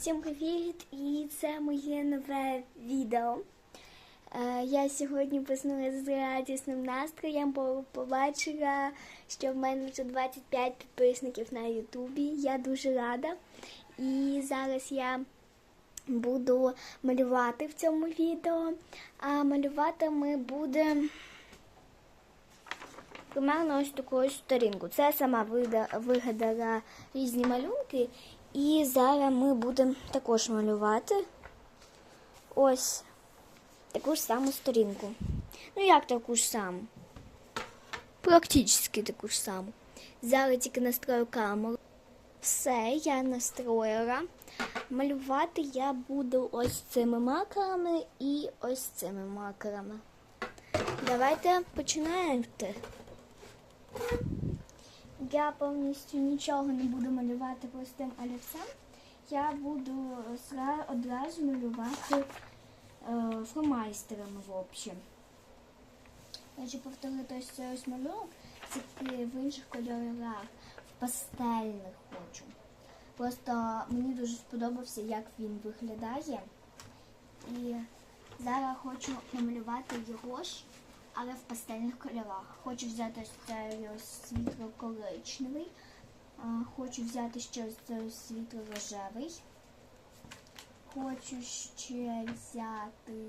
Всім привіт! І це моє нове відео. Е, Я сьогодні проснулася з радісним настроєм, бо побачила, що в мене вже 25 підписників на Ютубі. Я дуже рада. І зараз я буду малювати в цьому відео. А малювати ми будемо примерно ось таку сторінку. Це сама вигадала різні малюнки. І зараз ми будемо також малювати ось таку ж саму сторінку. Ну як таку ж саму? Практично таку ж саму. Зараз тільки настрою камеру. Все, я настроїла. Малювати я буду ось цими маркерами і ось цими маркерами. Давайте починаємо. Я повністю нічого не буду малювати простим олівцем. Я буду одразу малювати е, фломайстерами в общем. Ще повторити ось цей ось малюнок, тільки в інших кольорах, в пастельних хочу. Просто мені дуже сподобався, як він виглядає. І зараз хочу намалювати його ж, але в пастельних кольорах. Хочу взяти цей світло-коричневий. Хочу взяти ще світло-рожевий. Хочу ще взяти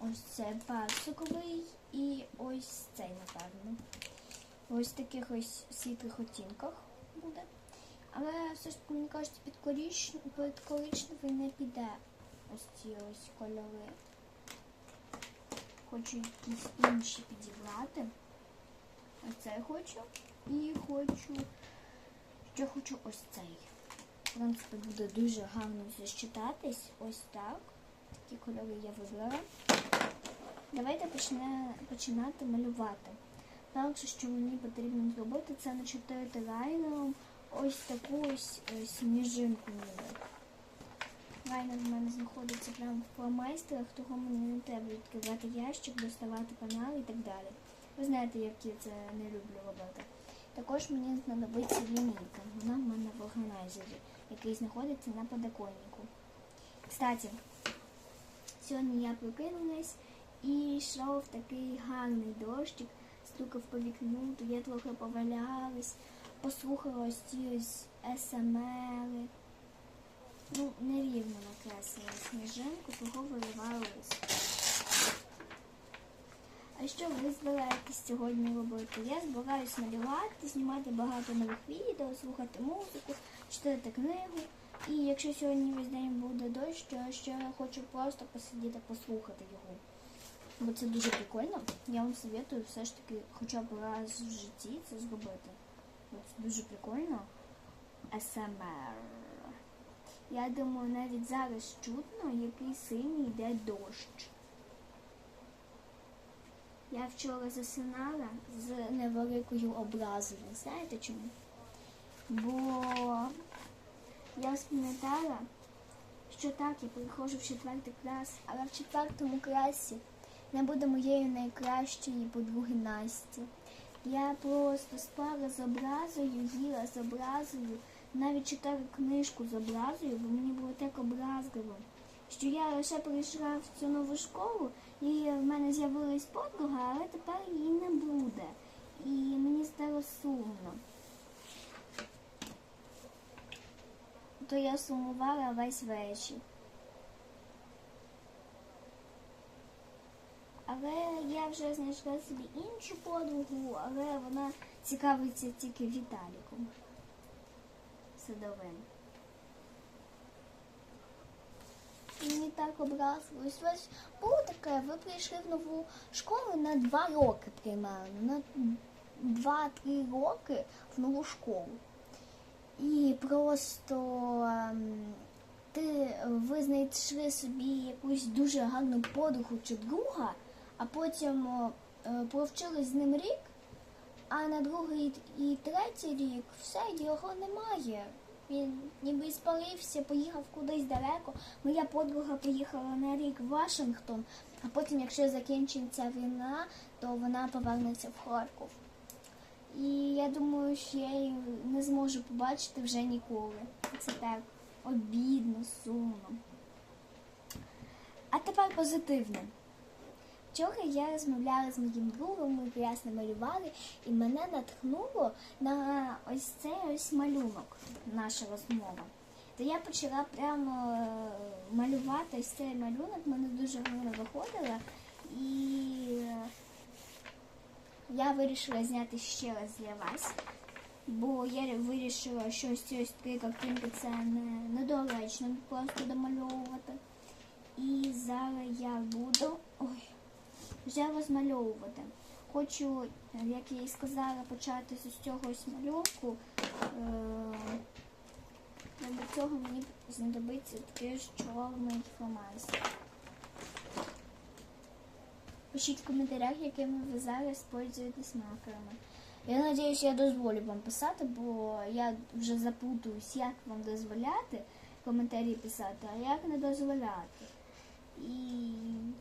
ось цей персиковий і ось цей, напевно. Ось таких ось світлих оттінках буде. Але все ж мені кажуть, під коричневий не піде ось ці ось кольори. Хочу якісь інші підібрати. Ось цей хочу. І хочу. Ще хочу ось цей. В принципі, буде дуже гарно все щитатись. Ось так. Такі кольори я вибрала. Давайте почне, починати малювати. Перше, що мені потрібно зробити, це начертити лайнером ось таку ось е, сніжинку ніби. Лайнер в мене знаходиться прямо в фломайстерах, того мені не треба відкривати ящик, доставати пенал і так далі. Ви знаєте, як я це не люблю робити. Також мені знадобиться лінійка. Вона в мене в органайзері, який знаходиться на подоконнику. Кстати, сьогодні я прокинулась і йшов такий гарний дощик, стукав по вікну, то я трохи повалялась, послухала ось ці СМРи. Ну, нерівно накреслила сніжинку, того виливаю лист. А що ви збираєтесь сьогодні робити? Я збираюсь малювати, знімати багато нових відео, слухати музику, читати книгу. І якщо сьогодні весь день буде дощ, то я ще хочу просто посидіти, послухати його. Бо це дуже прикольно. Я вам советую все ж таки хоча б раз в житті це зробити. Бо Це дуже прикольно. СМР. Я думаю, навіть зараз чутно, який синій йде дощ. Я вчора засинала з невеликою образою. Знаєте чому? Бо я спам'ятала, що так, я приходжу в четвертий клас, але в четвертому класі не буде моєї найкращої подруги Насті. Я просто спала з образою, їла з образою, навіть читала книжку з образою, бо мені було так образливо, що я лише прийшла в цю нову школу, і в мене з'явилась подруга, але тепер її не буде. І мені стало сумно. То я сумувала весь вечір. Але я вже знайшла собі іншу подругу, але вона цікавиться тільки Віталіком Садовим. Мені так образило. Ось було таке, ви прийшли в нову школу на два роки примерно, на два-три роки в нову школу. І просто ем, ти, ви знайшли собі якусь дуже гарну подругу чи друга, а потім е, провчились з ним рік, а на другий і третій рік все, його немає. Він ніби спалився, поїхав кудись далеко. Моя подруга поїхала на рік в Вашингтон, а потім, якщо закінчиться війна, то вона повернеться в Харків. І я думаю, що я її не зможу побачити вже ніколи. Це так обідно, сумно. А тепер позитивне. Вчора я розмовляла з моїм другом, ми ясно малювали, і мене натхнуло на ось цей ось малюнок, наша розмова. То я почала прямо е, малювати ось цей малюнок, мене дуже гарно виходило. І е, я вирішила зняти ще раз для вас, бо я вирішила, що ось ці ось три картинки це не, недоречно просто домальовувати. І зараз я буду ой, вже розмальовувати. Хочу, як я і сказала, почати з цього ось малюнку. Е, для цього мені знадобиться такий ж чорний фломастер. Пишіть в коментарях, якими ви зараз пользуєтесь маркерами. Я сподіваюся, я дозволю вам писати, бо я вже запутуюсь, як вам дозволяти коментарі писати, а як не дозволяти. І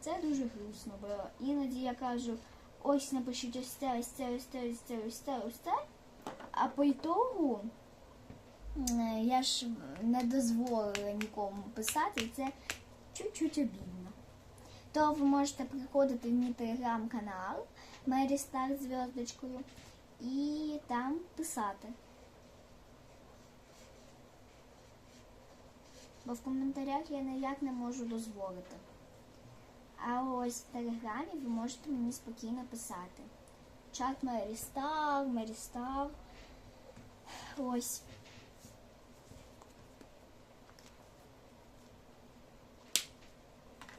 це дуже грустно, бо іноді я кажу, ось напишіть ось це, ось це, ось це, ось це, ось це, ось це. А по ітогу я ж не дозволила нікому писати, і це чуть-чуть обідно. То ви можете приходити в мій телеграм-канал Мері Стар зв'язочкою і там писати. Бо в коментарях я ніяк не можу дозволити. А ось в телеграмі ви можете мені спокійно писати. Чат Мері Стар, Мері Стар. Ось.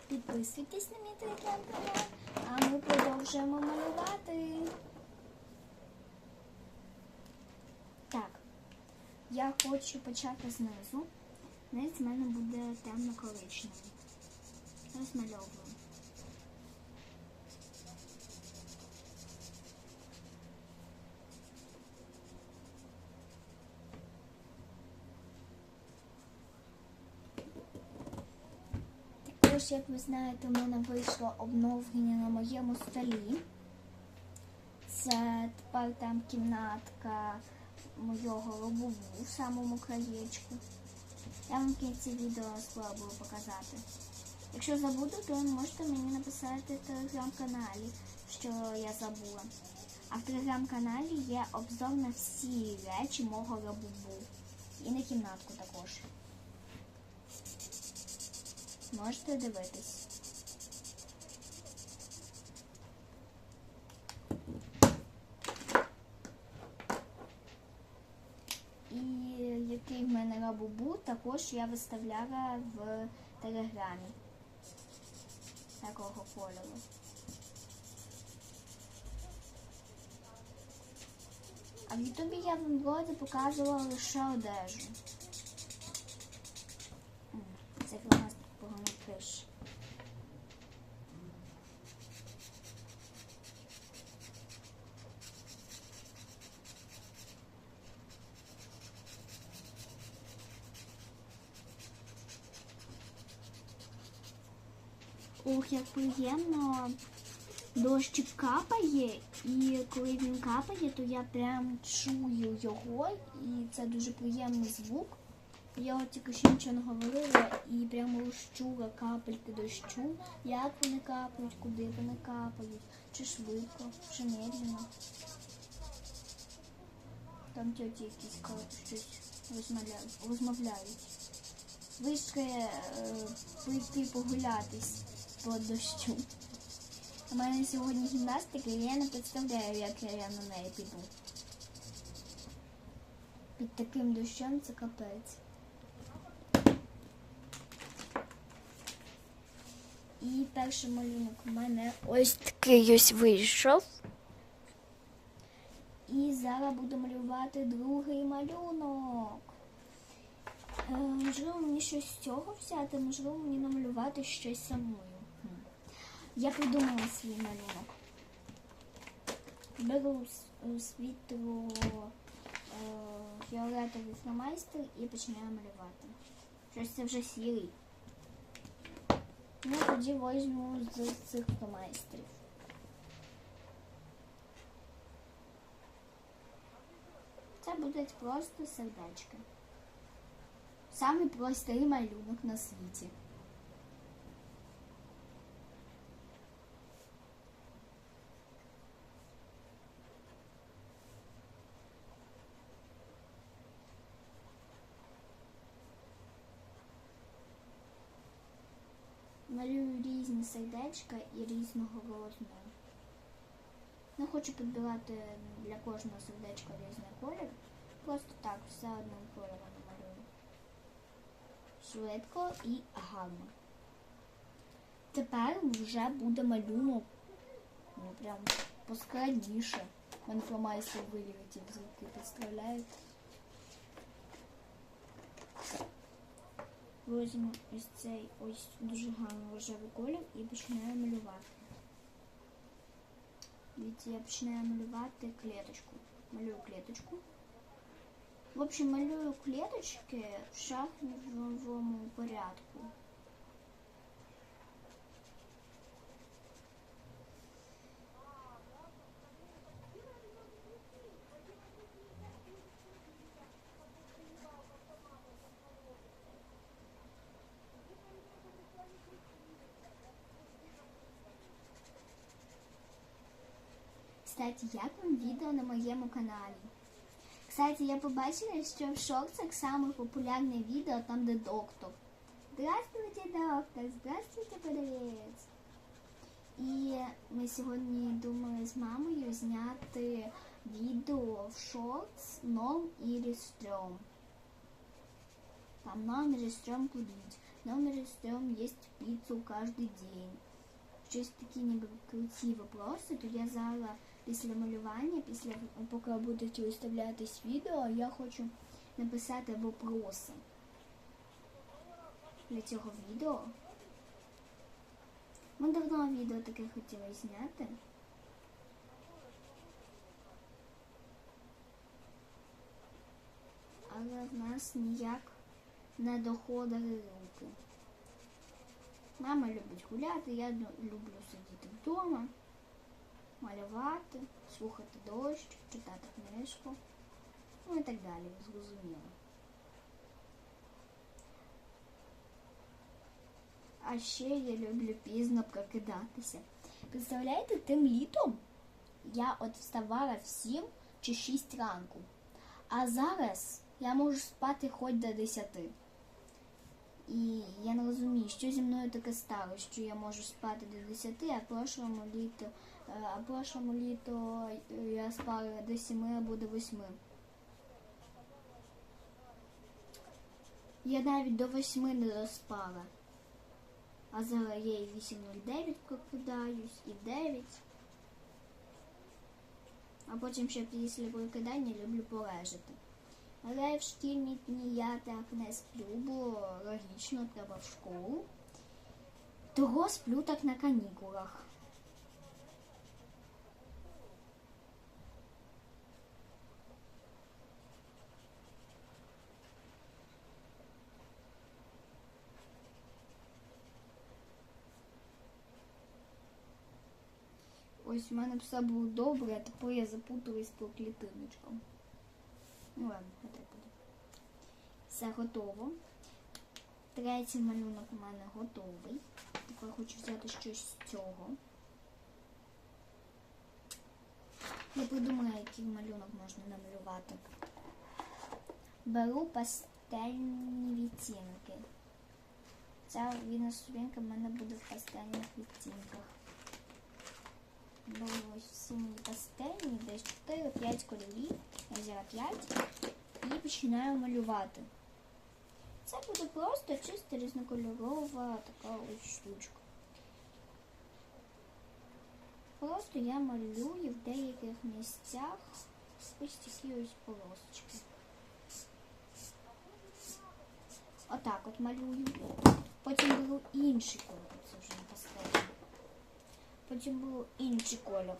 Підписуйтесь на мій телеграм-канал, а ми продовжуємо малювати. Так, я хочу почати знизу. Низ в мене буде темно-коричневий. Розмальовую. Також, як ви знаєте, у мене вийшло обновлення на моєму столі. Це тепер там кімнатка моєго лобову в самому краєчку. Я вам в кінці відео спробую показати. Якщо забуду, то можете мені написати в телеграм-каналі, що я забула. А в телеграм-каналі є обзор на всі речі мого лабубу. І на кімнатку також. Можете дивитись. І який в мене лабубу, також я виставляла в телеграмі такого кольору. А в Ютубі я вам вроді показувала лише одежу. М, Це у нас тут погано пише. Приємно. Дощик капає, і коли він капає, то я прям чую його, і це дуже приємний звук. Я тільки що нічого не говорила і прямо розчула капельки дощу, як вони капають, куди вони капають, чи швидко, чи медленно. Там тьоті якісь щось розмовляють. Вийшли е, прийти погулятись по дощу. У мене сьогодні гімнастика, і я не представляю, як я на неї піду. Під таким дощем це капець. І перший малюнок у мене ось такий ось вийшов. І зараз буду малювати другий малюнок. Е, можливо, мені щось з цього взяти, можливо, мені намалювати щось самою. Я придумала свій малюнок. Беру світло е, фіолетовий фломастер і починаю малювати. Щось це вже сірий. Ну, тоді візьму з цих фломастерів. Це будуть просто сердечки. Самий простий малюнок на світі. Малюю різні сердечка і різного розміру. Не хочу підбирати для кожного сердечка різний колір. Просто так, все одним кольором малюю. Швидко і гарно. Тепер вже буде малюнок ну, прям поскладніше. Мене фломайстер вилетів з руки, Возьму ось цей ось дуже гарний рожевий колір і починаю малювати. Дивіться, я починаю малювати клеточку. Малюю клеточку. В общем, малюю клеточки в шахматному порядку. Кстати, як вам відео на моєму каналі? Кстати, я побачила, що в шорцах саме популярне відео там, де доктор. Здравствуйте, доктор! Здравствуйте, продавець! І ми сьогодні думали з мамою зняти відео в шортс Ном і Рестром. Там Ном і Рестром кудить. Ном і Рестром їсть піцу кожен день. Щось такі ніби круті вопроси, то я зараз після малювання, після поки будуть виставлятись відео, я хочу написати вопроси для цього відео. Ми давно відео таке хотіли зняти. Але в нас ніяк не доходили руки. Мама любить гуляти, я люблю сидіти вдома, малювати, слухати дощ, читати книжку, ну і так далі, зрозуміло. А ще я люблю пізно прокидатися. Представляєте, тим літом я от вставала в 7 чи 6 ранку. А зараз я можу спати хоч до 10. І я не розумію, що зі мною таке стало, що я можу спати до 10, а в прошлому літо, е, а прошлому літо я спала до 7 або до 8. Я навіть до 8 не доспала. А зараз я і 8.09 прокидаюсь, і в 9. А потім ще після прокидання люблю полежати. Але в шкільні дні я так не сплю, бо логічно треба в школу. Того сплю так на канікулах. Ось в мене все було добре, а тепер я запуталась по клітиночкам. Ну ладно, хай буде. Все готово. Третій малюнок у мене готовий. Тепер хочу взяти щось з цього. Я придумала, який малюнок можна намалювати. Беру пастельні відтінки. Ця вільна сторінка в мене буде в пастельних відтінках. Ось всі мої пастельні, десь 4-5 кольорів. Я взяла 5 і починаю малювати. Це буде просто чисто різнокольорова така ось штучка. Просто я малюю в деяких місцях ось такі ось полосочки. Отак от малюю. Потім беру інший колір, Потім беру інший колір.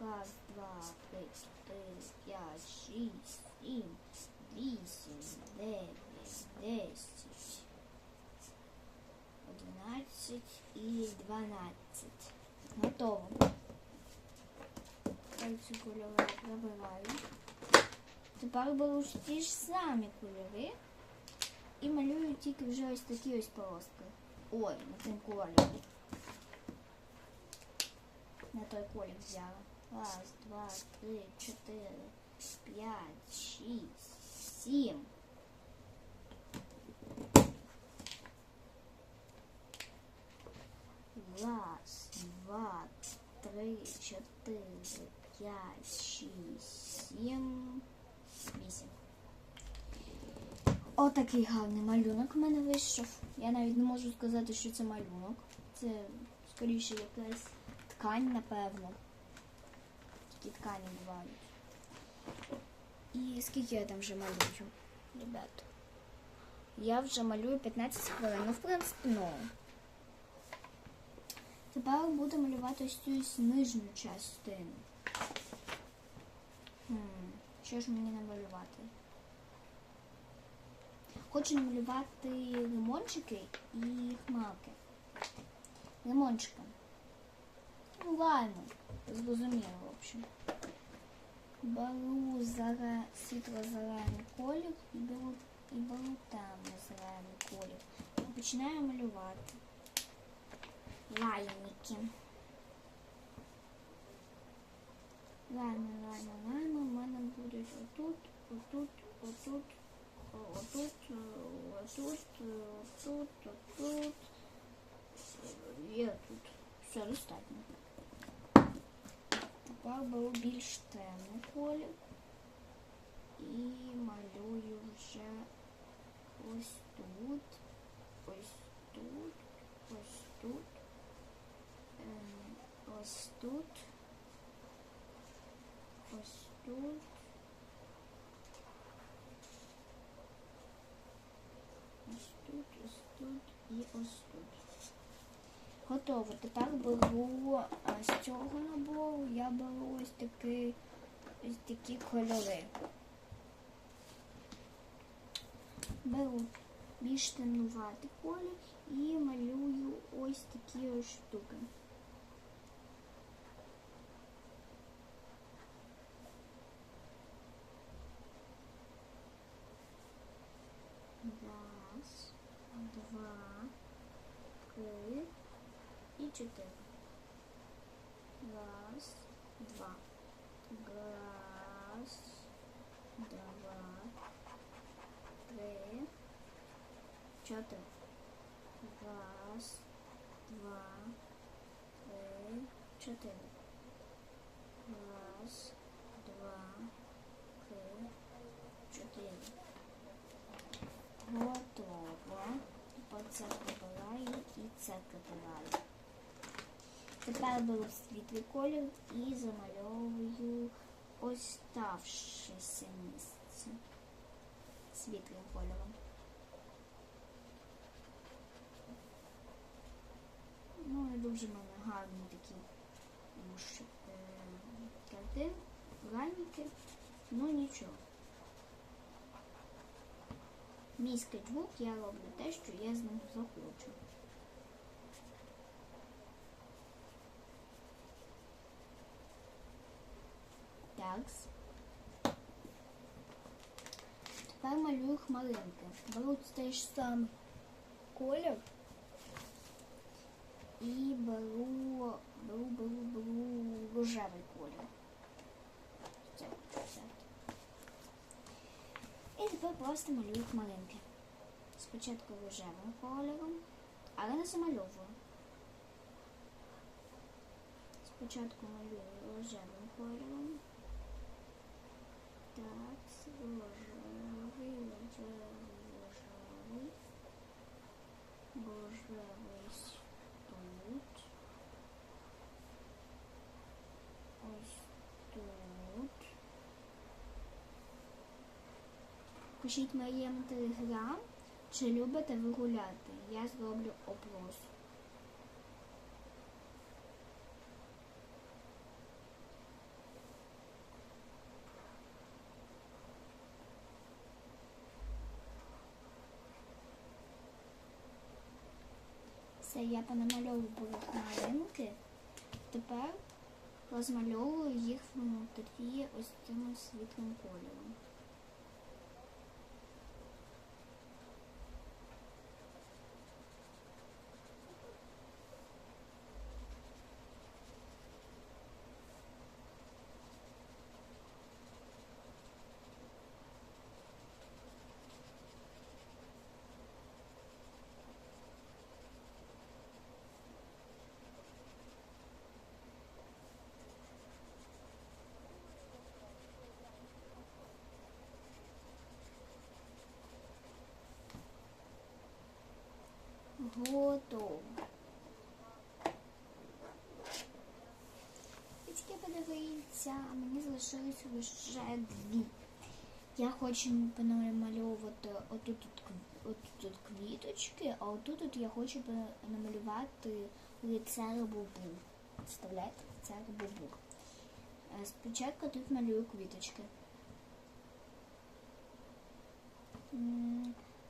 Раз, два, три, чотири, п'ять, шість, сім, вісім, дев'ять, десять, одинадцять і дванадцять. Готово. Тепер ці кольори я прибираю. Тепер беру ті ж самі кольори І малюю тільки вже ось такі ось полоски. Ой, не тим кольором. Не той колір взяла. Раз, два, три, чотири, п'ять, шість, сім. Раз, два, три, чотири, п'ять, шість, сім, вісім. Отакий гарний малюнок у мене вийшов. Я навіть не можу сказати, що це малюнок. Це скоріше якась ткань, напевно. Такі ткані бувають. І скільки я там вже малюю, ребята? Я вже малюю 15 хвилин. Ну, в принципі, ну. Тепер буду малювати ось цю нижню частину. Хм, що ж мені намалювати? Хочу намалювати лимончики і хмарки. Лимончика. Ну ладно, зрозуміло, в общем. Беру зеле... світло-зелений колір і беру, і беру темно-зелений колір. І починаю малювати. Лайники. Ладно, ладно, ладно, у мене будуть отут, отут, отут, отут, отут, отут, отут. І отут. Все достатньо. Беру більш темний колір і малюю вже ось тут, ось тут, ось тут, ем, ось тут, ось тут. Ось тут, ось тут і ось тут. Готово. Тепер беру а, з цього набору, я беру ось такі, ось такі кольори. Беру більш темнуватий колір і малюю ось такі ось штуки. Раз, два, три і чотири. Раз, два. Раз, два, три, чотири. Раз, два, три, чотири. Раз, два, три, чотири. Готово. Тепер це прибираю і це прибираю. Тепер беру світлий колір і замальовую оставшеся місце світлим кольором. Ну, не дуже в мене гарні такі е, картин, гальники, ну нічого. Мій скетчбук я роблю те, що я з ним захочу. Такс. Тепер малюю хмаринки. Беру той ж самий колір і беру, беру, беру, беру рожевий колір. І тепер просто малюю хмаринки. Спочатку рожевим кольором, але не замальовую. Спочатку малюю рожевим кольором. Так, рожевий, рожевий. Рожевий тут. Ось тут. Пишіть моєму телеграм, чи любите ви гуляти. Я зроблю опрос. Все, я понамальовую хмаринки. Тепер розмальовую їх внутрі ось цим світлим кольором. Готово. Пічки подивіться, а мені залишилось лише дві. Я хочу понамальовувати отут тут, квіточки, а отут тут я хочу намалювати лице бубу. Представляєте, лице бубу. Е, Спочатку тут малюю квіточки.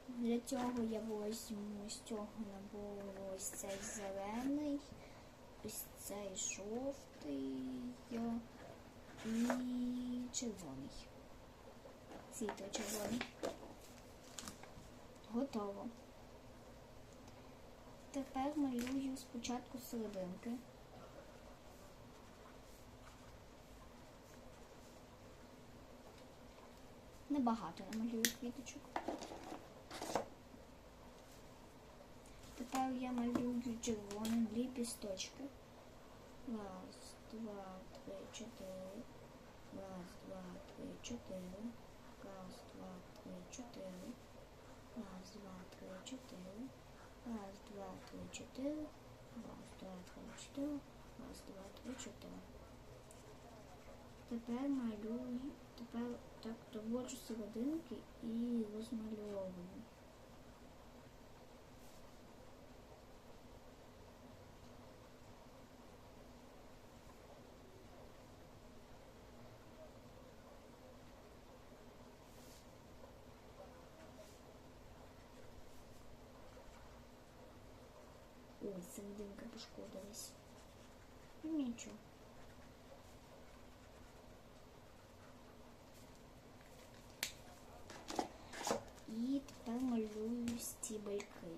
Для цього я возьму з цього набору ось цей зелений, ось цей жовтий і червоний. Світло червоний. Готово. Тепер малюю спочатку серединки. Небагато намалюю квіточок. Тепер я малюю червоним ліпісточки. Раз, два, три, чотири. Раз, два, три, чотири. Раз, два, три, чотири. Раз, два, три, чотири. Раз, два, три, чотири. Раз, два, три, чотири. Раз, два, три, чотири. Тепер малюю, тепер так доводжу серединки і розмальовую. Ну нічого. І тепер малюю стібельки.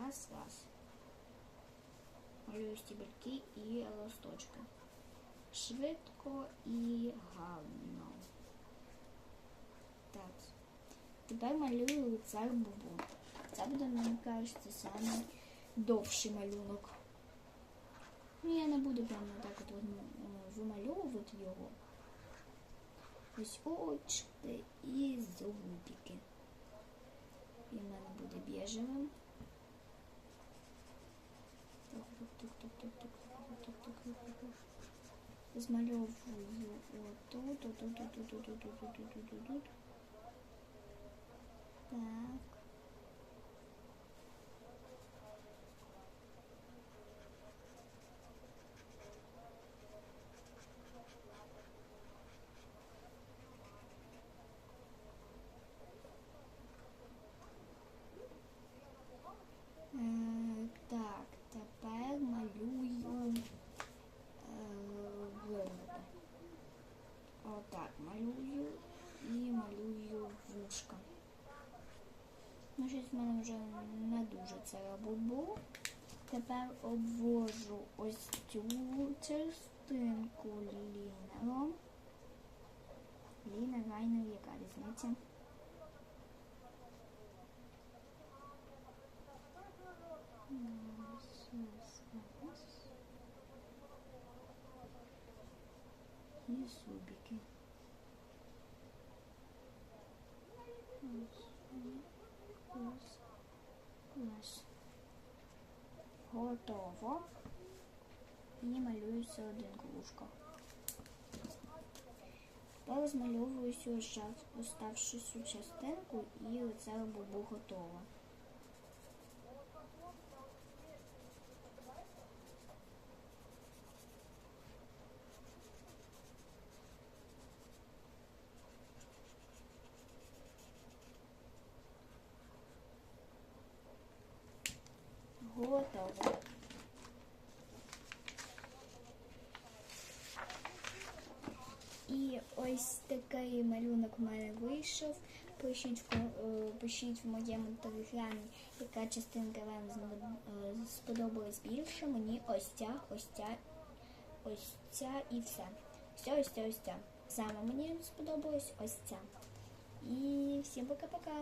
Раз, раз. Малюю стібельки і листочки. Швидко і гарно. Так. Тепер малюю лицар бубу. Це буде, мені кажеться, самий довший малюнок. Ну, я не буду прямо так от м, вимальовувати його. Ось очки і зубики. І в мене буде біжевим. Змальовую отут, отут, отут, отут, отут, отут, отут, отут. Так. Це. Тепер обвожу ось цю частинку лінером. Лінер, лайнер, яка різниця? І зубики. Раз, раз, раз. Готово. І малюю серединку вушка. Тепер змальовую всю оставшуюся частинку і оце бубу готово. Готово. І ось такий малюнок в мене вийшов. Пишіть в, е, пишіть в моєму телеграмі, яка частинка вам е, сподобалась більше. Мені ось ця, ось ця, ось ця і все. Все, ось ця, ось ця. Саме мені сподобалось ось ця. І всім пока-пока.